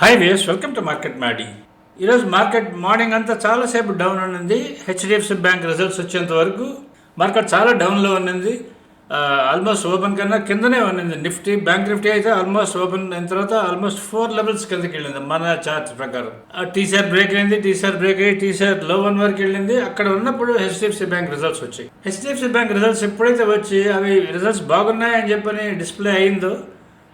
Hi ways welcome to market మాడి ఈరోజు market morning అంతా చాలాసేపు డౌన్ ఉన్నది. హెచ్డిఎఫ్సి బ్యాంక్ రిజల్ట్స్ వచ్చేంత వరకు మార్కెట్ చాలా డౌన్లో ఉన్నది. ఆల్మోస్ట్ ఓపెన్ కన్నా కిందనే ఉన్నది. నిఫ్టీ బ్యాంక్ నిఫ్టీ అయితే ఆల్మోస్ట్ ఓపెన్ అయిన తర్వాత ఆల్మోస్ట్ ఫోర్ లెవెల్స్ కిందకి వెళ్ళింది. మన చార్ట్ ప్రకారం. టీసీఆర్ బ్రేక్ అయింది. టీసీఆర్ బ్రేక్ అయ్యి టీసీఆర్లో వన్ వరకు వెళ్ళింది. అక్కడ ఉన్నప్పుడు హెచ్డిఎఫ్సి బ్యాంక్ రిజల్ట్స్ వచ్చాయి. హెచ్డిఎఫ్సి బ్యాంక్ రిజల్ట్స్ ఎప్పుడైతే వచ్చి అవి రిజల్ట్స్ బాగున్నాయని చెప్పని డిస్ప్లే అయిందో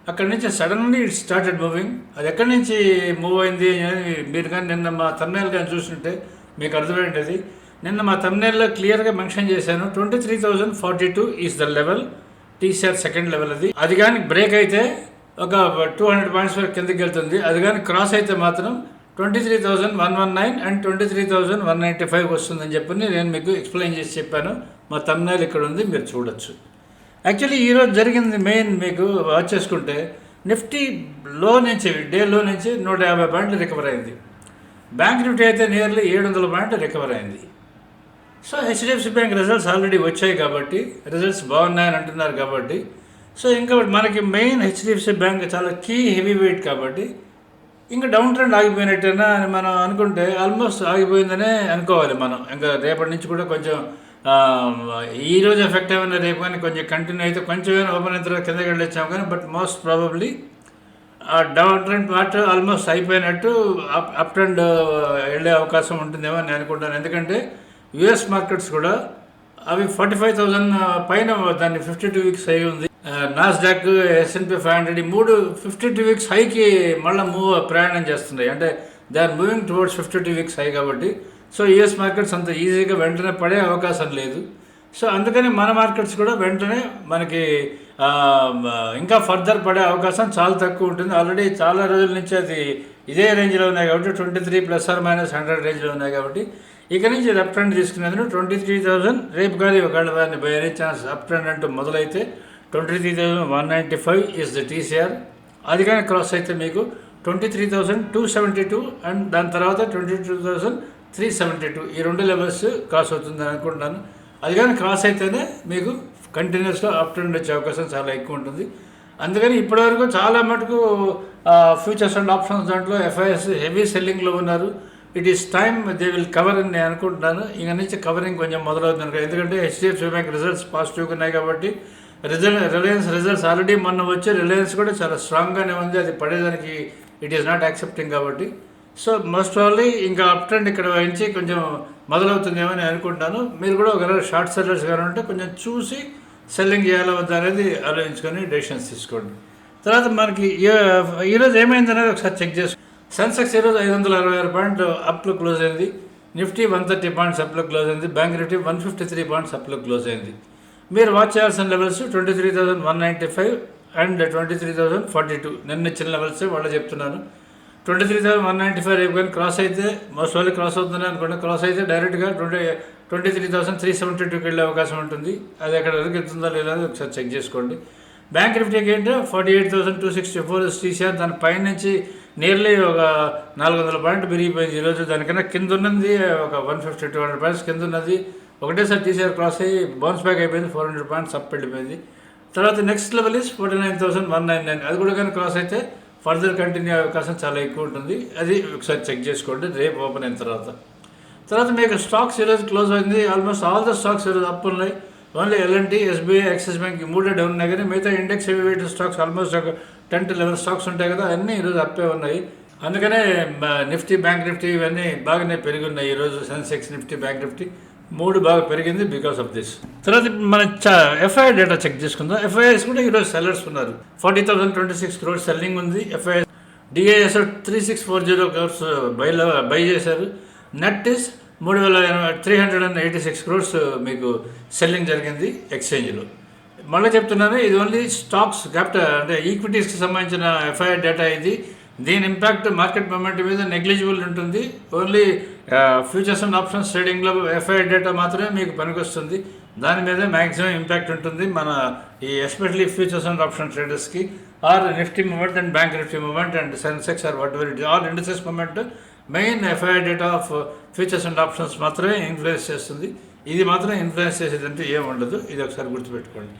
అక్కడి నుంచి సడన్లీ ఇట్ స్టార్టెడ్ మూవింగ్ అది ఎక్కడి నుంచి మూవ్ అయింది అని మీరు కానీ నిన్న మా తమ్నేల్ కానీ చూస్తుంటే మీకు అర్థమైంది నిన్న మా తమ్నేల్లో క్లియర్గా మెన్షన్ చేశాను twenty three thousand forty two is the level TCR second level అది. అది కానీ బ్రేక్ అయితే ఒక టూ హండ్రెడ్ పాయింట్స్ వరకు కిందకి వెళ్తుంది. అది కానీ క్రాస్ అయితే మాత్రం twenty three thousand one one nine and twenty three thousand one ninety five వస్తుందని చెప్పి నేను మీకు ఎక్స్ప్లెయిన్ చేసి చెప్పాను. మా తమ్నేల్ ఇక్కడ ఉంది మీరు చూడొచ్చు. యాక్చువల్లీ ఈరోజు జరిగింది మెయిన్ మీకు వాచ్ చేసుకుంటే నిఫ్టీ లో నుంచి డే లో నుంచి నూట యాభై పాయింట్లు రికవర్ అయింది. బ్యాంక్ నిఫ్టీ అయితే నియర్లీ ఏడు వందల పాయింట్లు రికవర్ అయింది. So HDFC bank results already వచ్చాయి కాబట్టి రిజల్ట్స్ బాగున్నాయని అంటున్నారు కాబట్టి సో ఇంకా మనకి మెయిన్ హెచ్డిఎఫ్సి బ్యాంక్ చాలా కీ హెవీ వెయిట్ కాబట్టి ఇంకా డౌన్ ట్రెండ్ ఆగిపోయినట్టేనా అని మనం అనుకుంటే ఆల్మోస్ట్ ఆగిపోయిందనే అనుకోవాలి మనం. ఇంకా రేపటి నుంచి కూడా కొంచెం ఈ రోజు ఎఫెక్ట్ ఏమైనా రేపు కానీ కొంచెం కంటిన్యూ అయితే కొంచెం ఓపెన్ అయిన తర్వాత కిందకి వెళ్ళొచ్చాము కానీ బట్ మోస్ట్ ప్రాబబ్లీ ఆ డౌన్ ట్రెండ్ పార్ట్ ఆల్మోస్ట్ అయిపోయినట్టు అప్ అప్ ట్రెండ్ వెళ్ళే అవకాశం ఉంటుందేమో అని అనుకుంటాను ఎందుకంటే యుఎస్ మార్కెట్స్ కూడా అవి ఫార్టీ ఫైవ్ థౌజండ్ పైన దాన్ని ఫిఫ్టీ టూ వీక్స్ హై ఉంది Nasdaq S and P five hundred ఈ మూడు ఫిఫ్టీ టూ వీక్స్ హైకి మళ్ళీ మూవ్ ప్రయాణం చేస్తున్నాయి. అంటే they are moving towards fifty two weeks high కాబట్టి సో యుఎస్ మార్కెట్స్ అంత ఈజీగా వెంటనే పడే అవకాశం లేదు. సో అందుకని మన మార్కెట్స్ కూడా వెంటనే మనకి ఇంకా ఫర్దర్ పడే అవకాశం చాలా తక్కువ ఉంటుంది. ఆల్రెడీ చాలా రోజుల నుంచి అది ఇదే రేంజ్లో ఉన్నాయి కాబట్టి twenty three plus or minus hundred రేంజ్లో ఉన్నాయి కాబట్టి ఇక నుంచి అప్ ట్రెండ్ తీసుకునేందుకు ట్వంటీ త్రీ థౌసండ్ రేపు కానీ ఒకవేళ దాన్ని by any chance up trend అంటూ మొదలైతే twenty three thousand one ninety five is the TCR అది కానీ క్రాస్ అయితే మీకు twenty three thousand two seventy two and దాని తర్వాత twenty two thousand three seventy two. ఈ రెండు లెవెల్స్ క్రాస్ అవుతుందని అనుకుంటున్నాను. అది కానీ క్రాస్ అయితేనే మీకు కంటిన్యూస్గా అప్ ట్రెండ్ వచ్చే అవకాశం చాలా ఎక్కువ ఉంటుంది. అందుకని ఇప్పటివరకు చాలా మటుకు ఫ్యూచర్స్ అండ్ ఆప్షన్స్ దాంట్లో ఎఫ్ఐఎస్ హెవీ సెల్లింగ్లో ఉన్నారు. It is time they will cover అని నేను అనుకుంటున్నాను. ఇక నుంచి కవరింగ్ కొంచెం మొదలవుతుంది ఎందుకంటే హెచ్డిఎఫ్సి బ్యాంక్ రిజల్ట్స్ పాజిటివ్గా ఉన్నాయి కాబట్టి రిజల్ట్ రిలయన్స్ రిజల్ట్స్ ఆల్రెడీ మొన్న వచ్చి రిలయన్స్ కూడా చాలా స్ట్రాంగ్గానే ఉంది. అది పడేదానికి ఇట్ ఈస్ నాట్ యాక్సెప్టింగ్ కాబట్టి. సో మోస్ట్ ఆల్లీ ఇంకా అప్ ట్రెండ్ ఇక్కడ వహించి కొంచెం మొదలవుతుందేమో అని అనుకుంటాను. మీరు కూడా ఒకవేళ షార్ట్ సెల్లర్స్ కానీ ఉంటే కొంచెం చూసి సెల్లింగ్ చేయాలా వద్దా అనేది ఆలోచించుకొని డెసిషన్స్ తీసుకోండి. తర్వాత మనకి ఈ- ఈరోజు ఏమైంది అనేది ఒకసారి చెక్ చేసుకో సెన్సెక్స్ ఈరోజు ఐదు వందల అరవై ఆరు పాయింట్ అప్లో క్లోజ్ అయింది. నిఫ్టీ వన్ థర్టీ పాయింట్స్ అప్లో క్లోజ్ అయింది. Bank Nifty one fifty three points అప్లో close అయింది. మీరు వాచ్ చేయాల్సిన levels twenty three thousand one ninety five and twenty three thousand forty two. నిన్న ఇచ్చిన లెవెల్స్ వాళ్ళు చెప్తున్నాను twenty three thousand one ninety five రేపు కానీ క్రాస్ అయితే మోస్ట్ వాళ్ళు క్రాస్ అవుతుంది అనుకోండి. క్రాస్ అయితే డైరెక్ట్గా twenty twenty three thousand three seventy టూకి వెళ్ళే అవకాశం ఉంటుంది. అది ఎక్కడ వరకు వెళ్తుందా లేదా అని ఒకసారి చెక్ చేసుకోండి. బ్యాంక్ నిఫ్టీకి ఏంటో forty eight thousand two sixty four TCR దాని పైనుంచి నియర్లీ ఒక నాలుగు వందల పాయింట్ పెరిగిపోయింది. ఈరోజు దానికన్నా కింద ఉన్నది ఒక one fifty two hundred points కింద ఉన్నది ఒకటేసారి టీసీఆర్ క్రాస్ అయ్యి బౌన్స్ బ్యాక్ అయిపోయింది ఫోర్ హండ్రెడ్ పాయింట్స్ అప్ వెళ్ళిపోయింది. తర్వాత next level is forty nine thousand one nine nine అది కూడా కానీ క్రాస్ అయితే ఫర్దర్ కంటిన్యూ అయ్యే అవకాశం చాలా ఎక్కువ ఉంటుంది. అది ఒకసారి చెక్ చేసుకోండి. రేపు ఓపెన్ అయిన తర్వాత. తర్వాత మీకు స్టాక్స్ ఈరోజు క్లోజ్ అయింది. ఆల్మోస్ట్ ఆల్ ద స్టాక్స్ ఈరోజు అప్ ఉన్నాయి. Only L and T SBI Axis bank ఈ మూడే డౌన్ ఉన్నాయి కానీ మిగతా index heavy weight stocks almost ఒక టెన్ టు లెవెన్ స్టాక్స్ ఉంటాయి కదా అన్నీ ఈరోజు అప్పే ఉన్నాయి. అందుకనే నిఫ్టీ బ్యాంక్ నిఫ్టీ ఇవన్నీ బాగానే పెరిగి ఉన్నాయి ఈరోజు. సెన్సెక్స్ నిఫ్టీ బ్యాంక్ నిఫ్టీ మూడు బాగా పెరిగింది బికాస్ ఆఫ్ దిస్ తర్వాత మన ఎఫ్ఐఆర్ డేటా చెక్ చేసుకుందాం. ఎఫ్ఐఆర్స్ కూడా ఈరోజు సెల్లర్స్ ఉన్నారు. Forty thousand twenty six crores selling ఉంది FII DIIs three six four zero crores బైలో buy చేశారు. నెట్ ఇస్ మూడు వేల three hundred and eighty six crores మీకు సెల్లింగ్ జరిగింది ఎక్స్చేంజ్లో మళ్ళీ చెప్తున్నాను ఇది ఓన్లీ స్టాక్స్ క్యాపిటల్ అంటే ఈక్విటీస్కి సంబంధించిన ఎఫ్ఐఆర్ డేటా ఇది. దీని ఇంపాక్ట్ మార్కెట్ మూమెంట్ మీద నెగ్లిజిబుల్ ఉంటుంది. ఓన్లీ ఫ్యూచర్స్ అండ్ ఆప్షన్స్ ట్రేడింగ్లో ఎఫ్ఐ డేటా మాత్రమే మీకు పనికొస్తుంది. దాని మీద మ్యాక్సిమం ఇంపాక్ట్ ఉంటుంది మన ఈ especially futures and option ట్రేడర్స్కి or Nifty moment and bank Nifty moment and Sensex or whatever it all industries moment main FII data of futures and options మాత్రమే ఇన్ఫ్లుయెన్స్ చేస్తుంది. ఇది మాత్రం ఇన్ఫ్లుయెన్స్ చేసేదంటే ఏం ఉండదు. ఇది ఒకసారి గుర్తుపెట్టుకోండి.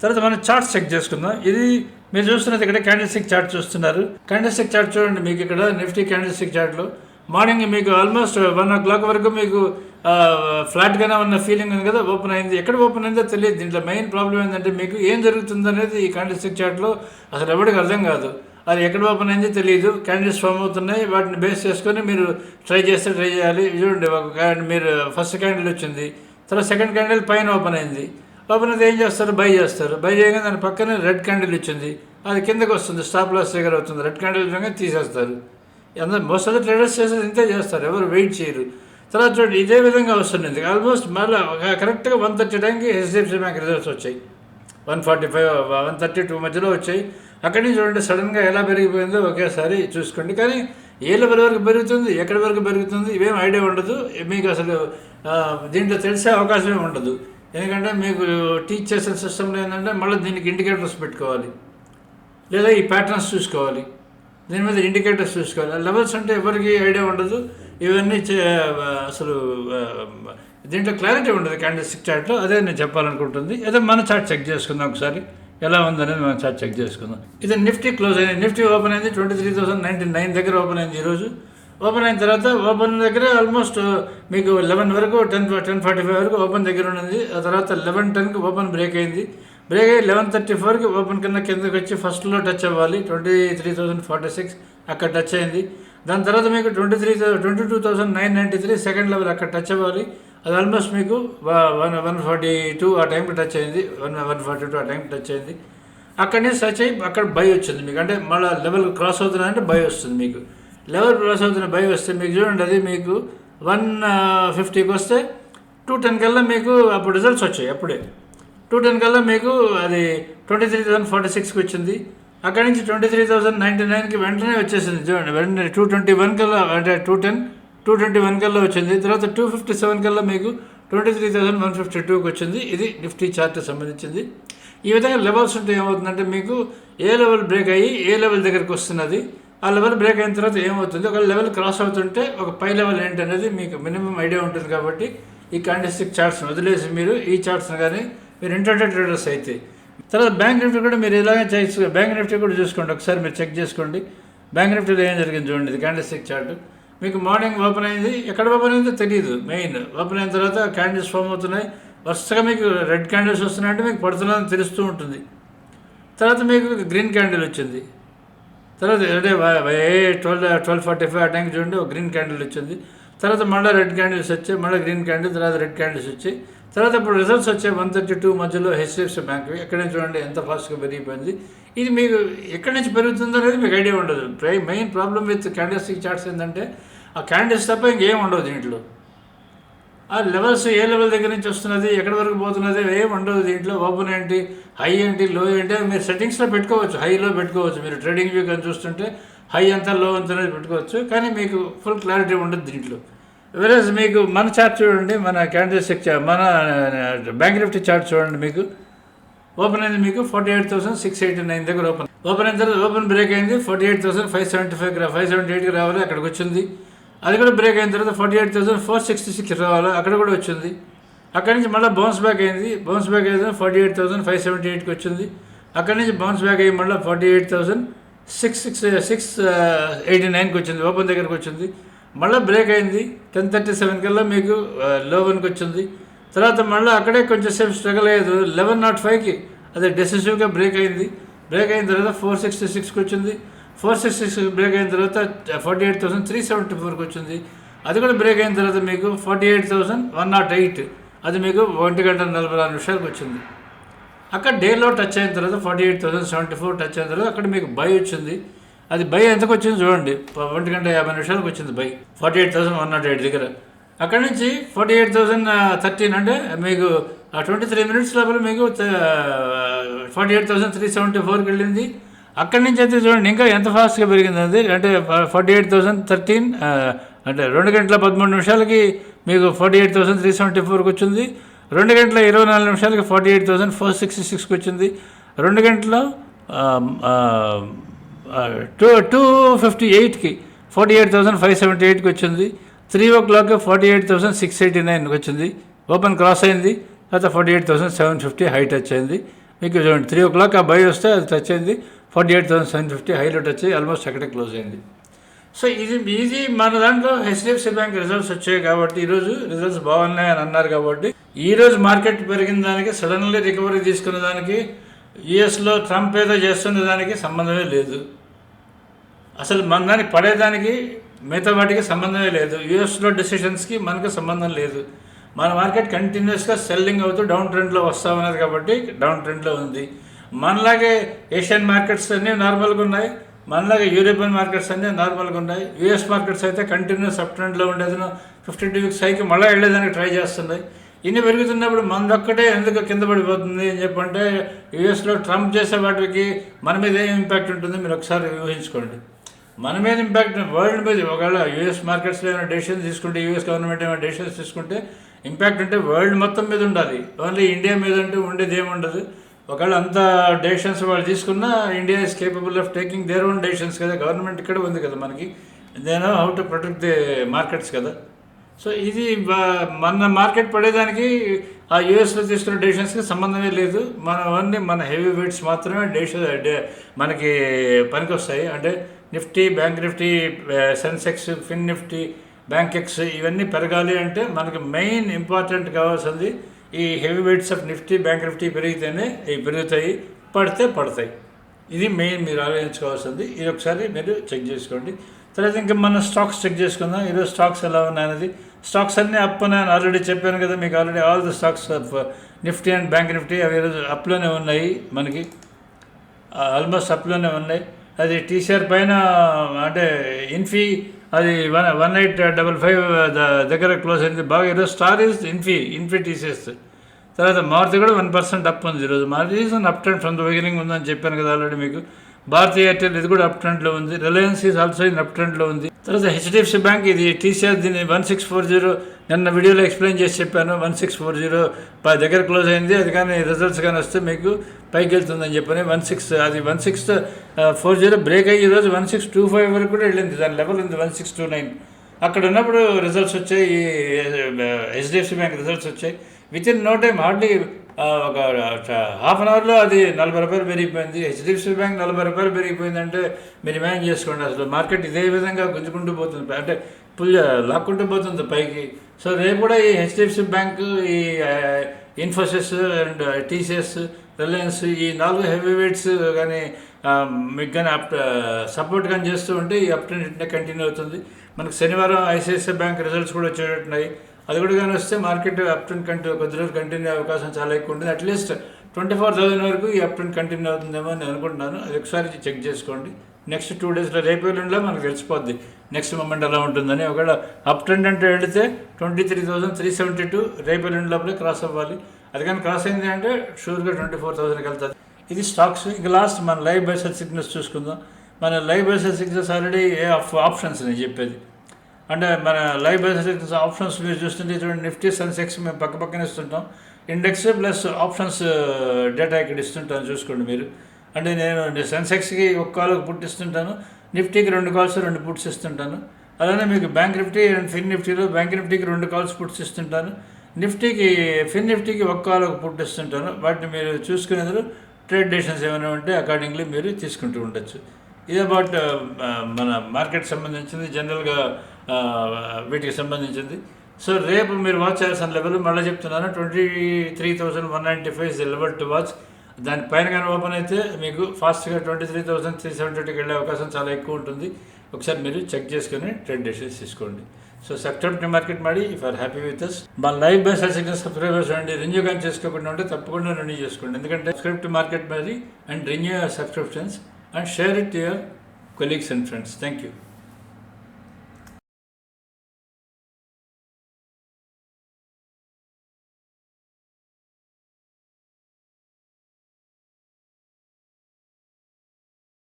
తర్వాత మనం చార్ట్స్ చెక్ చేసుకుందాం. ఇది మీరు చూస్తున్నది ఇక్కడ క్యాండిల్ స్టిక్ చార్ట్ చూస్తున్నారు. క్యాండిల్ స్టిక్ చార్ట్ చూడండి మీకు ఇక్కడ నిఫ్టీ క్యాండిల్ స్టిక్ చార్ట్లో మార్నింగ్ మీకు ఆల్మోస్ట్ వన్ ఓ క్లాక్ వరకు మీకు ఫ్లాట్గానే ఉన్న ఫీలింగ్ ఉంది కదా ఓపెన్ అయింది. ఎక్కడ ఓపెన్ అయిందో తెలియదు. దీంట్లో మెయిన్ ప్రాబ్లం ఏంటంటే మీకు ఏం జరుగుతుంది అనేది ఈ క్యాండిల్ స్టిక్ చార్ట్లో అసలు ఎవరికి అర్థం కాదు. అది ఎక్కడ ఓపెన్ అయింది తెలియదు. క్యాండిల్స్ ఫామ్ అవుతున్నాయి. వాటిని బేస్ చేసుకొని మీరు ట్రై చేస్తే ట్రై చేయాలి. చూడండి ఒక క్యాండిల్ మీరు ఫస్ట్ క్యాండిల్ వచ్చింది. తర్వాత సెకండ్ క్యాండిల్ పైన ఓపెన్ అయింది. ఓపెన్ ఏం చేస్తారు? బై చేస్తారు. బై చేయగానే దాని పక్కనే రెడ్ క్యాండిల్ ఇచ్చింది. అది కిందకి వస్తుంది. స్టాప్ లాస్ దగ్గర అవుతుంది. రెడ్ క్యాండిల్ ఇవ్వగానే తీసేస్తారు. అందరూ మోస్ట్ ఆఫ్ ద ట్రేడర్స్ చేసేది ఇంతే చేస్తారు. ఎవరు వెయిట్ చేయరు. తర్వాత చూడండి ఇదే విధంగా వస్తుంది ఆల్మోస్ట్ మళ్ళీ కరెక్ట్గా వన్ థర్టీ టైంకి హెచ్డిఎఫ్సి బ్యాంక్ రిజల్ట్స్ వచ్చాయి. One forty five one thirty two మధ్యలో వచ్చాయి. అక్కడి నుంచి చూడండి సడన్గా ఎలా పెరిగిపోయిందో ఒకేసారి చూసుకోండి. కానీ ఏ లెవెల్ వరకు పెరుగుతుంది ఎక్కడి వరకు పెరుగుతుంది ఇవేం ఐడియా ఉండదు. మీకు అసలు దీంట్లో తెలిసే అవకాశమే ఉండదు. ఎందుకంటే మీకు టీచ్ చేసిన సిస్టంలో ఏంటంటే మళ్ళీ దీనికి ఇండికేటర్స్ పెట్టుకోవాలి. లేదా ఈ ప్యాటర్న్స్ చూసుకోవాలి. దీని మీద ఇండికేటర్స్ చూసుకోవాలి. లెవెల్స్ అంటే ఎవరికి ఐడియా ఉండదు. ఇవన్నీ చే- అసలు దీంట్లో క్లారిటీ ఉండదు క్యాండిడేట్ స్టిక్ చార్ట్లో అదే నేను చెప్పాలనుకుంటుంది. అదే మన చార్ట్ చెక్ చేసుకుందాం ఒకసారి. ఎలా ఉందనేది మనం చార్ట్ చెక్ చేసుకుందాం. ఇది నిఫ్టీ క్లోజ్ అయింది. నిఫ్టీ ఓపెన్ అయింది. Twenty three thousand ninety nine దగ్గర ఓపెన్ అయింది ఈరోజు. ఓపెన్ అయిన తర్వాత ఓపెన్ దగ్గర ఆల్మోస్ట్ uh, మీకు లెవెన్ వరకు టెన్ టెన్ ఫార్టీ ఫైవ్ వరకు ఓపెన్ దగ్గర ఉన్నది ఆ తర్వాత లెవెన్ టెన్కి ఓపెన్ బ్రేక్ అయింది. బ్రేక్ అయ్యి లెవెన్ థర్టీ ఫోర్కి ఓపెన్ కింద కిందకి వచ్చి ఫస్ట్లో టచ్ అవ్వాలి. Twenty three thousand forty six అక్కడ టచ్ అయింది. దాని తర్వాత మీకు twenty three twenty two thousand nine ninety three second level అక్కడ టచ్ అవ్వాలి. అది ఆల్మోస్ట్ మీకు వన్ వన్ ఫార్టీ టూ ఆ టైంకి టచ్ అయింది. వన్ వన్ ఫార్టీ టూ ఆ టైంకి టచ్ అయింది. అక్కడి నుంచి టచ్ అయ్యి అక్కడ బై వచ్చింది మీకు. అంటే మళ్ళీ లెవెల్ క్రాస్ అవుతున్నాయంటే బై వస్తుంది మీకు. లెవెల్ క్రాస్ అవుతున్న బై వస్తే మీకు చూడండి అది మీకు వన్ ఫిఫ్టీకి వస్తే టూ టెన్ కల్లా మీకు అప్పుడు రిజల్ట్స్ వచ్చాయి అప్పుడే. టూ టెన్ కల్లా మీకు అది ట్వంటీ త్రీ థౌసండ్ ఫార్టీ సిక్స్కి వచ్చింది. అక్కడి నుంచి ట్వంటీ త్రీ థౌసండ్ నైంటీ నైన్కి వెంటనే వచ్చేసింది చూడండి. వెంటనే టూ ట్వంటీ వన్ కల్లా అంటే two ten two twenty one కల్లా వచ్చింది. తర్వాత టూ ఫిఫ్టీ సెవెన్ కల్లా మీకు twenty three thousand one fifty టూకి వచ్చింది. ఇది నిఫ్టీ చార్ట్ సంబంధించింది. ఈ విధంగా లెవెల్స్ ఉంటే ఏమవుతుందంటే మీకు ఏ లెవెల్ బ్రేక్ అయ్యి ఏ లెవెల్ దగ్గరికి వస్తున్నది? ఆ లెవెల్ బ్రేక్ అయిన తర్వాత ఏమవుతుంది? ఒక లెవెల్ క్రాస్ అవుతుంటే ఒక పై లెవెల్ ఏంటనేది మీకు మినిమం ఐడియా ఉంటుంది కాబట్టి ఈ క్యాండిస్టిక్ చార్ట్స్ని వదిలేసి మీరు ఈ చార్ట్స్ని కానీ మీరు ఇంటర్నెట్ ట్రేడర్స్ అయితే. తర్వాత బ్యాంక్ నిఫ్టీ కూడా మీరు ఇలాగే చెక్ బ్యాంక్ నిఫ్టీ కూడా చూసుకోండి. ఒకసారి మీరు చెక్ చేసుకోండి. బ్యాంక్ నిఫ్టీలో ఏం జరిగింది చూడండి. ఇది క్యాండిస్టిక్ చార్ట్ మీకు మార్నింగ్ ఓపెన్ అయింది. ఎక్కడ ఓపెన్ అయిందో తెలియదు మెయిన్ ఓపెన్ అయిన తర్వాత క్యాండిల్స్ ఫామ్ అవుతున్నాయి. వరుసగా మీకు రెడ్ క్యాండిల్స్ వస్తున్నాయంటే మీకు పడుతున్నదని తెలుస్తూ ఉంటుంది. తర్వాత మీకు గ్రీన్ క్యాండిల్ వచ్చింది. తర్వాత అంటే ట్వెల్వ్ ట్వెల్వ్ ఫార్టీ ఫైవ్ ఆ టైంకి చూడండి ఒక గ్రీన్ క్యాండిల్ వచ్చింది. తర్వాత మళ్ళీ రెడ్ క్యాండిల్స్ వచ్చాయి మళ్ళీ గ్రీన్ క్యాండిల్ తర్వాత రెడ్ క్యాండిల్స్ వచ్చాయి. తర్వాత ఇప్పుడు రిజల్ట్స్ వచ్చాయి వన్ థర్టీ టూ మధ్యలో హెచ్డిఎఫ్సి బ్యాంక్. ఎక్కడ నుంచి చూడండి ఎంత ఫాస్ట్గా పెరిగిపోయింది. ఇది మీకు ఎక్కడి నుంచి పెరుగుతుందో అనేది మీకు ఐడియా ఉండదు. Main problem with candlestick charts ఏంటంటే ఆ క్యాండిల్స్ తప్ప ఇంకేం ఉండవు దీంట్లో. ఆ లెవెల్స్ ఏ లెవెల్ దగ్గర నుంచి వస్తున్నది ఎక్కడి వరకు పోతున్నది ఏం ఉండదు దీంట్లో. ఓపెన్ ఏంటి హై ఏంటి లో ఏంటి అది మీరు సెట్టింగ్స్లో పెట్టుకోవచ్చు. హైలో పెట్టుకోవచ్చు. మీరు ట్రేడింగ్ వ్యూ కానీ చూస్తుంటే హై ఎంత లో ఎంత అనేది పెట్టుకోవచ్చు. కానీ మీకు ఫుల్ క్లారిటీ ఉండదు దీంట్లో. వెరస్ మీకు మన చార్ట్ చూడండి మన క్యాండిల్స్టిక్ మన బ్యాంక్ నిఫ్టీ చార్ట్ చూడండి మీకు. ఓపెన్ అయింది మీకు forty eight thousand six eighty nine దగ్గర ఓపెన్ ఓపెన్ అయిన తర్వాత ఓపెన్ బ్రేక్ అయింది forty eight thousand five seventy five five seventy ఎయిట్కి రావాలి అక్కడికి వచ్చింది. అది కూడా బ్రేక్ అయిన తర్వాత forty eight thousand four sixty six రావాలి? అక్కడ కూడా వచ్చింది. అక్కడి నుంచి మళ్ళీ బౌన్స్ బ్యాక్ అయింది. బౌన్స్ బ్యాక్ అయితే forty eight thousand five seventy ఎయిట్కి వచ్చింది. అక్కడి నుంచి బౌన్స్ బ్యాక్ అయ్యి మళ్ళీ forty eight thousand six six six eighty నైన్కి వచ్చింది. ఓపెన్ దగ్గరకు వచ్చింది. మళ్ళీ బ్రేక్ అయింది. టెన్ థర్టీ సెవెన్ కల్లా మీకు uh, లో వన్కి వచ్చింది. తర్వాత మళ్ళీ అక్కడే కొంచెం సేపు స్ట్రగుల్ అయ్యేది. లెవెన్ నాట్ ఫైవ్కి అది డెసిసివ్గా బ్రేక్ అయింది. బ్రేక్ అయిన తర్వాత ఫోర్ సిక్స్టీ సిక్స్కి వచ్చింది. ఫోర్ సిక్స్టీ సిక్స్ బ్రేక్ అయిన తర్వాత forty eight thousand three seventy ఫోర్కి వచ్చింది. అది కూడా బ్రేక్ అయిన తర్వాత మీకు forty eight thousand one nought eight అది మీకు ఒంటి గంట నలభై నాలుగు నిమిషాలకు వచ్చింది. అక్కడ డేలో టచ్ అయిన తర్వాత forty eight thousand seventy four touch అయిన తర్వాత అక్కడ మీకు బై వచ్చింది. అది బై ఎంతకు వచ్చింది చూడండి. ఒంటి గంట యాభై నిమిషాలకు వచ్చింది by forty eight thousand one nought eight దగ్గర. అక్కడ నుంచి ఫార్టీ ఎయిట్ థౌసండ్ థర్టీన్ అంటే మీకు ట్వంటీ త్రీ మినిట్స్ లోపల మీకు forty eight thousand three seventy ఫోర్కి వెళ్ళింది. అక్కడి నుంచి అయితే చూడండి ఇంకా ఎంత ఫాస్ట్గా పెరిగింది అది అంటే ఫార్టీ ఎయిట్ థౌసండ్ థర్టీన్ అంటే రెండు గంటల పదమూడు నిమిషాలకి మీకు forty eight thousand three seventy ఫోర్కి వచ్చింది. రెండు గంటల ఇరవై నాలుగు నిమిషాలకి forty eight thousand four sixty సిక్స్కి వచ్చింది. రెండు గంటల టూ టూ ఫిఫ్టీ ఎయిట్కి forty eight thousand five seventy ఎయిట్కి వచ్చింది. Three o'clock forty eight thousand six eighty నైన్కి వచ్చింది. ఓపెన్ క్రాస్ అయింది. తర్వాత forty eight thousand seven fifty high touch అయింది. మీకు చూడండి త్రీ ఓ క్లాక్ ఆ బై వస్తే అది టచ్ అయింది. Forty eight thousand seven fifty highlight వచ్చి ఆల్మోస్ట్ అక్కడే క్లోజ్ అయింది. సో ఇది ఇది మన దాంట్లో హెచ్డిఎఫ్సి బ్యాంక్ రిజల్ట్స్ వచ్చాయి కాబట్టి ఈరోజు రిజల్ట్స్ బాగున్నాయి అని అన్నారు కాబట్టి ఈ రోజు మార్కెట్ పెరిగిన దానికి సడన్లీ రికవరీ తీసుకున్న దానికి యుఎస్లో ట్రంప్ ఏదో చేస్తున్న దానికి సంబంధమే లేదు. అసలు మన దానికి పడేదానికి మిగతా వాటికి సంబంధమే లేదు. యూఎస్లో డెసిషన్స్కి మనకు సంబంధం లేదు. మన మార్కెట్ కంటిన్యూస్గా సెల్లింగ్ అవుతూ డౌన్ ట్రెండ్లో వస్తామన్నారు ఉన్నది కాబట్టి డౌన్ ట్రెండ్లో ఉంది. మనలాగే ఏషియన్ మార్కెట్స్ అన్నీ నార్మల్గా ఉన్నాయి. మనలాగే యూరోపియన్ మార్కెట్స్ అన్నీ నార్మల్గా ఉన్నాయి. యూఎస్ మార్కెట్స్ అయితే కంటిన్యూస్ అప్ ట్రెండ్లో ఉండేది. ఫిఫ్టీ టూ వీక్స్ హైకి మళ్ళీ వెళ్ళేదానికి ట్రై చేస్తున్నాయి. ఇన్ని పెరుగుతున్నప్పుడు మనదొక్కటే ఎందుకు కింద పడిపోతుంది అని చెప్పంటే యూఎస్లో ట్రంప్ చేసే వాటికి మన మీద ఏం ఇంపాక్ట్ ఉంటుంది? మీరు ఒకసారి ఊహించుకోండి. మన మీద ఇంపాక్ట్ వరల్డ్ మీద ఒకవేళ యూఎస్ మార్కెట్స్లో ఏమైనా డెసిషన్స్ తీసుకుంటే యూఎస్ గవర్నమెంట్ ఏమైనా డెసిషన్స్ తీసుకుంటే ఇంపాక్ట్ అంటే వరల్డ్ మొత్తం మీద ఉండాలి. ఓన్లీ ఇండియా మీద అంటే ఉండేది ఏముండదు. ఒకవేళ అంత డెసిషన్స్ వాళ్ళు తీసుకున్నా India is capable of taking their own decisions కదా. గవర్నమెంట్ ఇక్కడ ఉంది కదా మనకి. They know how to protect the markets కదా. సో ఇది మన మార్కెట్ పడేదానికి ఆ యూఎస్లో తీసుకున్న డెసిషన్స్కి సంబంధమే లేదు. మన ఓన్లీ మన హెవీ వెయిట్స్ మాత్రమే డెసిషన్ మనకి పనికొస్తాయి. అంటే Nifty bank Nifty Sensex Fin Nifty Bankex ఇవన్నీ పెరగాలి అంటే మనకి మెయిన్ ఇంపార్టెంట్ కావాల్సింది ఈ heavy weights of Nifty bank Nifty పెరిగితేనే ఇవి పెరుగుతాయి పడితే పడతాయి. ఇది మెయిన్ మీరు ఆలోచించుకోవాల్సింది. ఇది ఒకసారి మీరు చెక్ చేసుకోండి. తర్వాత ఇంకా మన స్టాక్స్ చెక్ చేసుకుందాం. ఈరోజు స్టాక్స్ ఎలా ఉన్నాయనేది స్టాక్స్ అన్నీ అప్ ఉన్నాయని ఆల్రెడీ చెప్పాను కదా మీకు already all the stocks of Nifty and bank Nifty అవి ఈరోజు అప్లోనే ఉన్నాయి మనకి. Uh, ఆల్మోస్ట్ అప్లోనే ఉన్నాయి. అది టీసీఆర్ పైన అంటే ఇన్ఫీ అది one one eight double five uh, దగ్గర క్లోజ్ అయింది. బాగా ఈరోజు star is Infy Infy TCS. తర్వాత మారుతి కూడా వన్ పర్సెంట్ అప్ ఉంది ఈరోజు. Maruti is up trend from the beginning ఉందని చెప్పాను కదా ఆల్రెడీ మీకు. భారతీ ఎయిర్టెల్ ఇది కూడా అప్ ట్రెండ్లో ఉంది. Reliance is also in up ట్రెండ్లో ఉంది. తర్వాత హెచ్డిఎఫ్సి బ్యాంక్ ఇది టీసీఆర్ దీన్ని వన్ సిక్స్ ఫోర్ జీరో నిన్న వీడియోలో ఎక్స్ప్లెయిన్ చేసి చెప్పాను. వన్ సిక్స్ ఫోర్ జీరో దగ్గర క్లోజ్ అయింది. అది కానీ రిజల్ట్స్ కానీ వస్తే మీకు పైకి వెళ్తుందని చెప్పని వన్ సిక్స్ అది one six four zero break అయ్యి ఈరోజు వన్ సిక్స్ టూ ఫైవ్ వరకు కూడా వెళ్ళింది. దాని లెవెల్ ఉంది వన్ సిక్స్ టూ నైన్ అక్కడ ఉన్నప్పుడు రిజల్ట్స్ వచ్చాయి. హెచ్డిఎఫ్సి బ్యాంక్ రిజల్ట్స్ వచ్చాయి. Within no time hardly ఒక హాఫ్ అన్ అవర్లో అది నలభై రూపాయలు పెరిగిపోయింది. హెచ్డిఎఫ్సి బ్యాంక్ నలభై రూపాయలు పెరిగిపోయిందంటే మీరు ఇమాజిన్ చేసుకోండి? అసలు మార్కెట్ ఇదే విధంగా గుంజుకుంటూ పోతుంది. అంటే పుల్ లాక్కుంటూ పోతుంది పైకి. సో రేపు కూడా ఈ హెచ్డిఎఫ్సి బ్యాంక్ ఈ ఇన్ఫోసిస్ అండ్ టీసీఎస్ రిలయన్స్ ఈ నాలుగు హెవీ వెయిట్స్ కానీ మీకు కానీ అప్ సపోర్ట్ కానీ చేస్తూ ఉంటే ఈ అప్ కంటిన్యూ అవుతుంది. మనకు శనివారం ఐసిఐసిఐ బ్యాంక్ రిజల్ట్స్ కూడా వచ్చేటట్టున్నాయి. అది కూడా కానీ వస్తే మార్కెట్ అప్ కంటే కంటిన్యూ కొద్ది రోజులు కంటిన్యూ అయ్యే అవకాశం చాలా ఎక్కువ ఉంటుంది. అట్లీస్ట్ ట్వంటీ ఫోర్ థౌసండ్ వరకు ఈ అప్ కంటిన్యూ అవుతుందేమో అని నేను అనుకుంటున్నాను. అది ఒకసారి చెక్ చేసుకోండి. నెక్స్ట్ టూ డేస్లో రేపు ఎల్లుండిలో మనకు తెలిసిపోద్ది. నెక్స్ట్ మూమెంట్ ఎలా ఉంటుందని. ఒకవేళ అప్ ట్రెండ్ అంటే వెళితే twenty three thousand three seventy two రేపు ఎల్లుండి లోపలే క్రాస్ అవ్వాలి. అది కానీ క్రాస్ అయింది అంటే షూర్గా ట్వంటీ ఫోర్ థౌసండ్కి వెళ్తుంది. ఇది స్టాక్స్ ఇంకా లాస్ట్ మన లైవ్ బైసెల్ సిగ్నల్స్ చూసుకుందాం. మన live buy sell signals already ఏ ఆఫ్ ఆప్షన్స్ నేను చెప్పేది. అంటే మన లైవ్ బేసిస్ ఆప్షన్స్ మీరు చూస్తుంటే చూడండి నిఫ్టీ సెన్సెక్స్ మేము పక్క పక్కన ఇస్తుంటాం. ఇండెక్స్ ప్లస్ ఆప్షన్స్ డేటా ఇక్కడ ఇస్తుంటాను చూసుకోండి మీరు. అంటే నేను సెన్సెక్స్కి ఒక కాల్ ఒక ఇస్తుంటాను నిఫ్టీకి రెండు కాల్స్ రెండు పుట్స్ ఇస్తుంటాను. అలానే మీకు బ్యాంక్ నిఫ్టీ అండ్ ఫిన్ నిఫ్టీలో బ్యాంక్ నిఫ్టీకి రెండు కాల్స్ పుట్స్ ఇస్తుంటాను. నిఫ్టీకి ఫిన్ నిఫ్టీకి ఒక కాల్ ఒక ఇస్తుంటాను. వాటిని మీరు చూసుకునేందుకు ట్రేడ్ డెసిషన్స్ ఏమైనా ఉంటే అకార్డింగ్లీ మీరు తీసుకుంటూ ఉండొచ్చు. ఇది అబౌట్ uh, uh, మన మార్కెట్ సంబంధించింది జనరల్గా uh, వీటికి సంబంధించింది. సో రేపు మీరు వాచ్ చేయాల్సిన లెవెల్ మళ్ళీ చెప్తున్నాను. Twenty three thousand one ninety five is the level to watch దానిపైన కానీ ఓపెన్ అయితే మీకు ఫాస్ట్గా ట్వంటీ త్రీ థౌసండ్ త్రీ సెవెంటీకి వెళ్ళే అవకాశం చాలా ఎక్కువ ఉంటుంది. ఒకసారి మీరు చెక్ చేసుకుని ట్రెండ్ డెసిషన్స్ తీసుకోండి. సో సబ్స్క్రైబ్ మార్కెట్ మాడి if are happy with us మా లైవ్ బై సిగ్నల్ సబ్స్క్రైబర్స్ అండి రెన్యూ కానీ చేసుకోకుండా ఉంటే తప్పకుండా రెన్యూ చేసుకోండి. ఎందుకంటే సబ్స్క్రైబ్ టు మార్కెట్ మరి and renew subscriptions and share it to your colleagues and friends. Thank you.